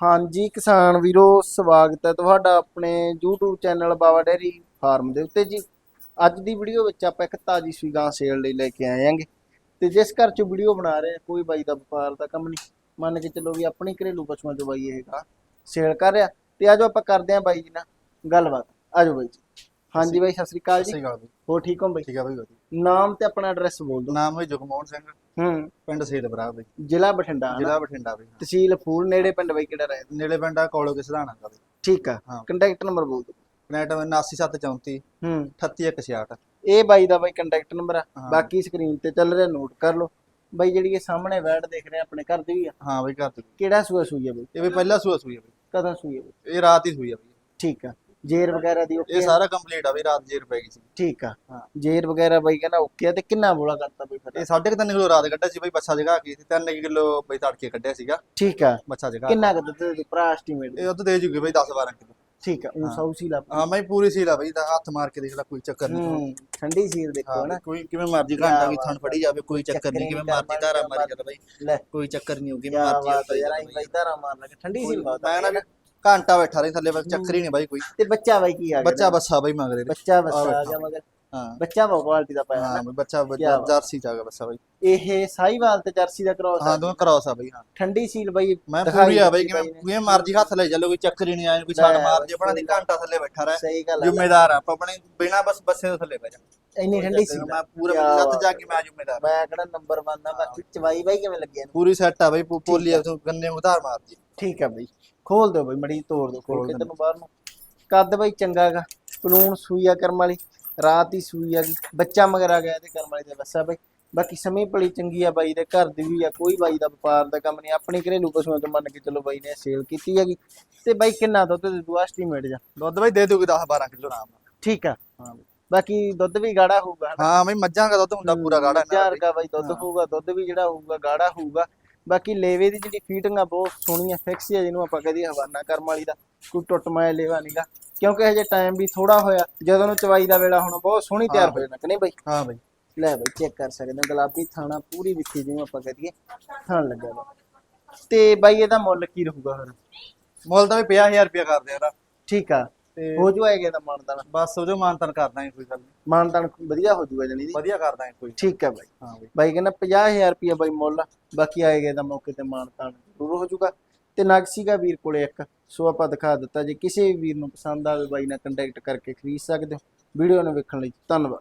ਹਾਂਜੀ ਕਿਸਾਨ ਵੀਰੋ, ਸਵਾਗਤ ਹੈ ਤੁਹਾਡਾ ਆਪਣੇ YouTube channel Baba dairy farm ਦੇ ਉੱਤੇ ਜੀ। ਅੱਜ ਦੀ ਵੀਡੀਓ ਵਿੱਚ ਆਪਾਂ ਇੱਕ ਤਾਜੀ ਸੂਈ ਗਾਂ ਸੇਲ ਲਈ ਲੈ ਕੇ ਆਏ ਆਂਗੇ ਤੇ ਜਿਸ ਘਰ 'ਚ ਵੀਡੀਓ ਬਣਾ ਰਹੇ ਆ ਕੋਈ ਬਾਈ ਦਾ ਵਪਾਰ ਦਾ ਕੰਮ ਨਹੀਂ। ਮੰਨ ਕੇ ਚੱਲੋ ਵੀ ਆਪਣੀ ਘਰੇਲੂ ਪਸ਼ੂਆਂ 'ਚੋਂ ਬਾਈ ਇਹ ਗਾਂ ਸੇਲ ਕਰ ਰਿਹਾ। ਤੇ ਆਜੋ ਆਪਾਂ ਕਰਦੇ ਆਂ ਬਾਈ ਜੀ ਨਾਲ ਗੱਲਬਾਤ। ਆਜੋ ਬਾਈ ਜੀ। ਹਾਂਜੀ ਬਾਈ ਸਤਿ ਸ੍ਰੀ ਅਕਾਲ ਜੀ। ਸਹੀ ਗੱਲ ਬਈ। ਹੋਰ ਠੀਕ ਹੋ ਬਾਈ? ਠੀਕ ਆ ਬਈ ਵਧੀਆ। ਨਾਮ ਤੇ ਆਪਣਾ ਐਡਰੈਸ ਬੋਲ ਦਿਓ। ਨਾਮ ਹੈ ਜਗਮੋਹਨ ਸਿੰਘ। ਹੂੰ। ਪਿੰਡ ਸੇਦਪੁਰਾ ਬਈ। ਜ਼ਿਲ੍ਹਾ ਬਠਿੰਡਾ ਹਨਾ? ਜ਼ਿਲ੍ਹਾ ਬਠਿੰਡਾ ਬਈ ਤਹਿਸੀਲ ਫੂਲ ਨੇੜੇ ਪਿੰਡ ਬਾਈ ਕਿਹੜਾ ਰਹੇ? ਨੇੜੇ ਪਿੰਡ ਆ ਕੋਲੋਂ ਕੇ ਸਿਧਾਣਾ ਦਾ ਬਈ। ਠੀਕ ਆ। ਹਾਂ। ਕੰਟੈਕਟ ਨੰਬਰ ਬੋਲ ਦਿਓ। ਕਨੈਕਟ 89734 ਹੂੰ। 38166 ਇਹ ਬਾਈ ਦਾ ਬਾਈ ਕੰਟੈਕਟ ਨੰਬਰ ਆ। ਹਾਂ। ਬਾਕੀ ਸਕਰੀਨ ਤੇ ਚੱਲ ਰਿਹਾ ਨੋਟ ਕਰ ਲਓ। ਬਾਈ ਜਿਹੜੀ ਇਹ ਸਾਹਮਣੇ ਵੈਡ ਦੇਖ ਰਹੇ ਆ ਆਪਣੇ ਘਰ ਦੀ ਵੀ ਆ। ਹਾਂ ਬਈ ਘਰ ਦੀ ਕਿਹੜਾ ਸੂਆ ਸੂਈ ਆ ਬਾਈ? ਇਹ ਵੀ ਪਹਿਲਾ ਸੂਆ ਸੂਈ ਆ ਬਈ। ਕਦੋਂ ਸੂਈ ਆ ਬਾਈ? ਇਹ ਰਾਤ ਹੀ ਸੂਈ ਆ ਬਈ। ਠੀਕ ਆ। ਜੇਰ ਵਗੈਰਾ ਦੀ ਓਕੇ ਇਹ ਸਾਰਾ ਕੰਪਲੀਟ ਆ ਬਈ ਰਾਤ ਜੇਰ ਪੈ ਗਈ ਸੀ। ਠੀਕ ਆ। ਜੇਰ ਵਗੈਰਾ ਬਾਈ ਕਹਿੰਦਾ ਓਕੇ ਆ ਤੇ ਕਿੰਨਾ ਬੋਲਾ ਕਰਤਾ ਬਾਈ ਫਿਰ? ਇਹ 3.5 ਕਿਲੋ ਰਾਤ ਕੱਢਿਆ ਸੀ ਬਈ ਬੱਚਾ ਜਗਾ ਕੇ 3 ਕਿਲੋ ਬਈ ਤੜਕੇ ਕੱਢਿਆ ਸੀਗਾ। ਠੀਕ ਆ। ਬੱਚਾ ਜਗਾ ਕਿੰਨਾ ਕੁ ਦੁੱਧ ਦੇ ਭਰਾ ਐਸਟੀਮੇਟ ਇਹ ਉੱਧ ਦੇ ਜੂਗੇ ਬਈ 10 12 ਕਿਲੋ। ਠੀਕ ਆ ਉਹ ਹਾਂ। ਸੌ ਸੀ ਲਾ ਹਾਂ ਮੈਂ ਪੂਰੀ ਸੀਲ ਬਈ ਤਾਂ ਹੱਥ ਮਾਰ ਕੇ ਦੇਖ ਲੈ ਕੋਈ ਚੱਕਰ ਨਹੀਂ। ਠੰਡੀ ਸੀਰ ਦੇਖੋ ਹਨਾ। ਕੋਈ ਕਿਵੇਂ ਮਰਜ਼ੀ ਘੰਟਾ ਵੀ ਥਣ ਫੜੀ ਜਾਵੇ ਕੋਈ ਚੱਕਰ ਨਹੀਂ ਕਿਵੇਂ ਮਰਜ਼ੀ ਧਾਰਾ ਮਾਰੀ ਜਾਂਦਾ ਬਈ। ਲੈ। ਕੋਈ ਚੱਕਰ ਨਹੀਂ ਕਿਆ ਮਰਜ਼ੀ ਆ ਯਾਰ ਆਈ ਬਾਈ। ਧਾਰਾ ਮਾਰ ਲੱਗੇ। ਠੰਡੀ ਆ। ਮੈਂ ਨਾ ਘੰਟਾ ਬੈਠਾ ਰਹੀ ਥੱਲੇ ਬਸ ਚੱਕਰ ਹੀ ਨਹੀਂ ਬਾਈ ਕੋਈ। ਤੇ ਬੱਚਾ ਬਾਈ ਕੀ ਆ ਗਿਆ ਬੱਚਾ ਬੱਸਾ ਬਾਈ ਮੰਗ ਰਹੇ ਬੱਚਾ ਬੱਚਾ ਆ ਬੈਠਾ। ਗਿਆ ਮਗਰ। ਹਾਂ। ਬੱਚਾ ਬਹੁਤ ਕੁਆਲਿਟੀ ਦਾ ਪਾਇਆ। ਹਾਂ ਹਨਾ ਬਈ ਬੱਚਾ ਕਿਆ ਬਾਤ। ਜਰਸੀ ਚ ਆ ਗਿਆ ਬੱਸਾ ਬਾਈ। ਇਹ ਸਾਈਵਾਲ ਤੇ ਜਰਸੀ ਦਾ ਕ੍ਰੋਸ ਹਾਂ ਦੋਵੇਂ ਕਰਾਉਸ ਆ ਬਾਈ ਹਾਂ। ਠੰਡੀ ਸੀਲ ਬਾਈ ਮੈਂ ਦਿਖਾਈ ਪੂਰੀ ਆ ਬਾਈ ਦਿੱਤੀ ਕਿਵੇਂ ਬਾਈ ਨੇ। ਕਿਵੇਂ ਮਰਜ਼ੀ ਹੱਥ ਲੈ ਚੱਲੋ ਕੋਈ ਚੱਕਰ ਹੀ ਨਹੀਂ ਆਇਆ ਕੋਈ ਲੈ ਛੱਡ ਮਾਰ ਜੇ ਬਾਈ, ਬਣਾ ਦੀ ਘੰਟਾ ਥੱਲੇ ਬੈਠਾ ਰਹਿ। ਸਹੀ ਗੱਲ ਹੈ ਜ਼ਿੰਮੇਦਾਰ ਆ ਆਪਾਂ ਆਪਣੇ ਬਿਨਾ ਬਸ ਬੱਸੇ ਤੋਂ ਥੱਲੇ ਬਹਿ ਜਾ। ਇੰਨੀ ਠੰਡੀ ਸੀ ਮੈਂ ਪੂਰਾ ਕਿਆ ਲੱਤ ਬਾਤ ਜਾ ਕੇ ਮੈਂ ਜ਼ਿੰਮੇਦਾਰ ਮੈਂ ਕਿਹੜਾ ਨੰਬਰ ਬੰਦਾ ਬਾਕੀ ਚਵਾਈ ਬਾਈ ਕਿਵੇਂ ਲੱਗੇ ਇਹਨੂੰ? ਪੂਰੀ ਸੈੱਟ ਆ ਬਾਈ ਪੂ- ਪੋਲੀ ਆ। ਤੂੰ ਗੰਨੇ ਉਧਾਰ ਮਾਰ ਜੀ। ਠੀਕ ਆ ਬਾਈ। ਖੋਲ ਦਿਓ ਬਾਈ ਮੜੀ ਤੋੜ ਦਿਓ ਖੋਲ ਕੇ। ਤੈਨੂੰ ਬਾਹਰ ਨੂੰ। ਕੱਦ ਬਾਈ ਚੰਗਾਗਾ ਪਲੂਣ ਸੂਈ ਆ ਕਰਮ ਵਾਲੀ ਰਾਤ ਹੀ ਸੂਈ ਆ ਗਈ। ਬੱਚਾ ਮਗਰ ਆ ਗਿਆ ਇਹਦੇ ਕਰਮ ਵਾਲੀ ਦੇ ਬੱਸਾ ਬਾਈ। ਬਾਕੀ ਸਮੇਂ ਭਲੀ ਚੰਗੀ ਆ ਬਾਈ ਦੇ ਘਰ ਦੀ ਵੀ ਆ ਕੋਈ ਬਾਈ ਦਾ ਵਪਾਰ ਦਾ ਕੰਮ ਨਹੀਂ। ਆਪਣੀ ਘਰੇਲੂ ਪਸ਼ੂਆਂ ਤੋਂ ਮੰਨ ਕੇ ਚਲੋ ਬਾਈ ਨੇ ਸੇਲ ਕੀਤੀ ਹੈਗੀ। ਤੇ ਬਾਈ ਕਿੰਨਾ ਦੁੱਧ ਦੇ ਦੂ? ਐਸਟੀਮੇਟ ਜਾ। ਦੁੱਧ ਬਾਈ ਦੇ ਦੂਗੀ 10 12 ਕਿਲੋ ਆਰਾਮ ਠੀਕ ਆ। ਹਾਂ। ਬਾਕੀ ਦੁੱਧ ਵੀ ਗਾੜਾ ਹੋਊਗਾ? ਹਾਂ ਬਾਈ ਮੱਝਾਂ ਦਾ ਦੁੱਧ ਹੁੰਦਾ ਪੂਰਾ ਗਾੜਾ ਇਹਨਾਂ ਦਾ ਚਾਰ ਬਾਈ। ਕਾ ਬਾਈ ਦੁੱਧ। ਹੋਊਗਾ ਦੁੱਧ ਵੀ ਜਿਹੜਾ ਹੋਊਗਾ ਗਾੜਾ ਹੋਊਗਾ। ਬਾਕੀ ਲੇਵੇ ਦੀ ਜਿਹੜੀ ਫੀਟਿੰਗ ਆ ਬਹੁਤ ਸੋਹਣੀ ਆ ਫਿਕਸ ਆ ਜਿਹਨੂੰ ਆਪਾਂ ਕਹਦੇ ਹਵਾਨਾ ਕਰਮ ਵਾਲੀ ਦਾ ਕੋਈ ਟੁੱਟ ਮਾਇਆ ਲੇਵਾ ਨਹੀਂਗਾ ਕਿਉਂਕਿ ਹਜੇ ਟਾਈਮ ਵੀ ਥੋੜਾ ਹੋਇਆ ਜਦੋਂ ਨੂੰ ਚਵਾਈ ਦਾ ਵੇਲਾ ਹੋਣਾ ਬਹੁਤ ਸੋਹਣੀ ਤਿਆਰ ਹਾਂ ਜਾਣਾ ਕਿ ਨਹੀਂ ਬਾਈ? ਹਾਂ ਬਾਈ। ਲੈ ਬਾਈ ਚੈੱਕ ਕਰ ਸਕਦੇ ਹੋ। ਗੁਲਾਬੀ ਥਾਣਾ ਪੂਰੀ ਵਿੱਥੀ ਜਿਹਨੂੰ ਆਪਾਂ ਕਹਦੀਏ ਥਾਣ ਲੱਗਿਆ ਵਾ। ਤੇ ਬਾਈ ਇਹਦਾ ਮੁੱਲ ਕੀ ਰਹੂਗਾ ਫਿਰ? ਮੁੱਲ ਤਾਂ ਵੀ 50000 ਰੁਪਇਆ ਕਰਦੇ ਆ ਠੀਕ ਆ। ਤੇ ਹੋ ਜੂ ਆਏਗਾ ਇਹਦਾ ਮਾਨਦਾਨ ਬਸ ਉਹਦੇ ਮਾਨਤਨ ਕਰਦਾ ਕੋਈ ਗੱਲ ਨਹੀਂ ਮਾਨਦਾਨ ਵਧੀਆ ਹੋ ਜੂਗਾ ਜਣੀ ਦੀ ਵਧੀਆ ਕਰਦਾ ਕੋਈ ਠੀਕ ਆ ਬਾਈ। ਹਾਂ ਬਾਈ। ਬਾਈ ਕਹਿੰਦਾ 50000 ਰੁਪਇਆ ਬਾਈ ਮੁੱਲ ਬਾਕੀ ਆਏਗਾ ਤਾਂ ਮੌਕੇ ਤੇ ਮਾਨਤਾਨ ਜ਼ਰੂਰ ਹੋ ਜਾਊਗਾ ਤੇ ਨਾਗਸੀਗਾ ਵੀਰ ਕੋਲੇ ਇੱਕ ਸੋ ਆਪਾਂ ਦਿਖਾ ਦਿੱਤਾ ਜੇ ਕਿਸੇ ਵੀ ਵੀਰ ਨੂੰ ਪਸੰਦ ਆਵੇ ਬਾਈ ਨਾਲ ਕੰਟੈਕਟ ਕਰਕੇ ਖਰੀਦ ਸਕਦੇ ਹੋ। ਵੀਡੀਓ ਨੂੰ ਵੇਖਣ ਲਈ ਧੰਨਵਾਦ